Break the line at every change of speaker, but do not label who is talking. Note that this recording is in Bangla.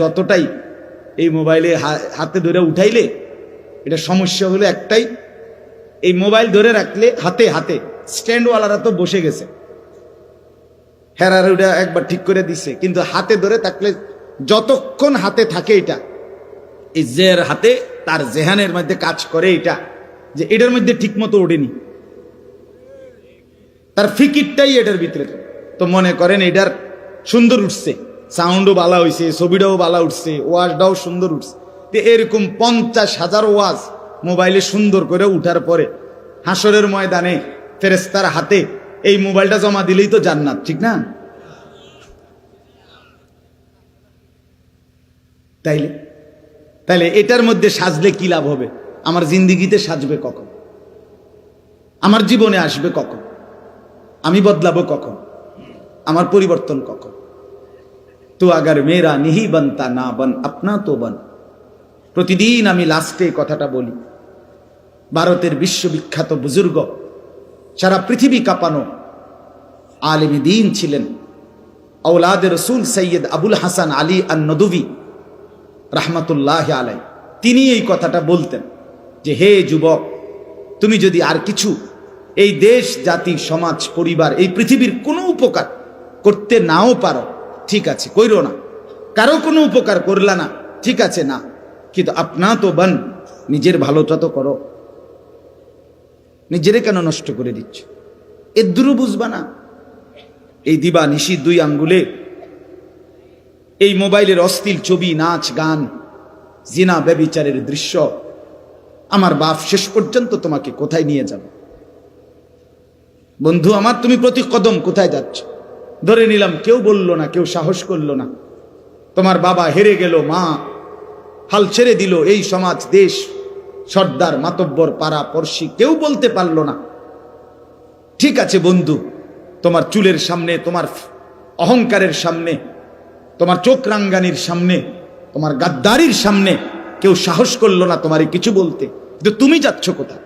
যতটাই এই মোবাইলে হাতে ধরে উঠাইলে, এটা সমস্যা হলো একটাই, এই মোবাইল ধরে রাখলে হাতে হাতে, স্ট্যান্ডওয়ালারা তো বসে গেছে। হেরার ওটা একবার ঠিক করে দিছে, কিন্তু হাতে ধরে থাকলে যতক্ষণ হাতে থাকে এটা, এই জের হাতে তার জেহানের মধ্যে কাজ করে এটা, যে এটার মধ্যে ঠিক মতো ওঠেনি। তার ফিকিরটাই এটার ভিতরে। তো মনে করেন এটার সুন্দর উঠছে। সাউন্ডও বালা হয়েছে ছবিটাও বালা উঠছে, ওয়াজটাও সুন্দর উঠছে। তো এরকম পঞ্চাশ হাজার ওয়াজ মোবাইলে সুন্দর করে উঠার পরে হাসরের ময়দানে ফেরেস্তার হাতে এই মোবাইলটা জমা দিলেই তো জান্নাত, ঠিক না? তাইলে তাইলে এটার মধ্যে সাজলে কি লাভ হবে? আমার জিন্দিগিতে সাজবে কখন? আমার জীবনে আসবে কখন? আমি বদলাবো কখন? আমার পরিবর্তন কখন? তো আগার মেয়েরা নিহি বনতা না বন, আপনা তো বন। প্রতিদিন আমি লাস্টে কথাটা বলি, ভারতের বিশ্ববিখ্যাত বুজুর্গ, সারা পৃথিবী কাঁপানো আলেমী দিন ছিলেন। আউলাদের রসুল সৈয়দ আবুল হাসান আলী আন নদুভি রাহমাতুল্লাহ আলাই তিনি এই কথাটা বলতেন যে, হে যুবক, তুমি যদি আর কিছু এই দেশ, জাতি, সমাজ, পরিবার, এই পৃথিবীর কোনো উপকার করতে নাও পারো ঠিক আছে, কইরো না। কারও কোনো উপকার করলা না, ঠিক আছে না। কিন্তু আপনা তো বান, নিজের ভালোটা তো করো। নিজেরে কেন নষ্ট করে দিচ্ছ? এদ্দুরু বুঝবা না। এই দিবা নিশি দুই আঙ্গুলে। এই মোবাইলের অস্থির ছবি, নাচ, গান, জিনা, ব্যবিচারের দৃশ্য। আমার বাপ শেষ পর্যন্ত তোমাকে কোথায় নিয়ে যাবে? বন্ধু আমার, তুমি প্রতি কদম কোথায় যাচ্ছ? ধরে নিলাম কেউ বলল না, কেউ সাহস করল না। তোমার বাবা হেরে গেল, মা। হাল ছেড়ে দিল, এই সমাজ, দেশ। সর্দার, মাতব্বর, পাড়া, পড়শি, কেউ বলতে পারল না। ঠিক আছে বন্ধু, তোমার চুলের সামনে, তোমার অহংকারের সামনে, তোমার চোখ রাঙ্গানির সামনে, তোমার গাদ্দারির সামনে কেউ সাহস করল না তোমারে কিছু বলতে। কিন্তু তুমি যাচ্ছ কোথায়?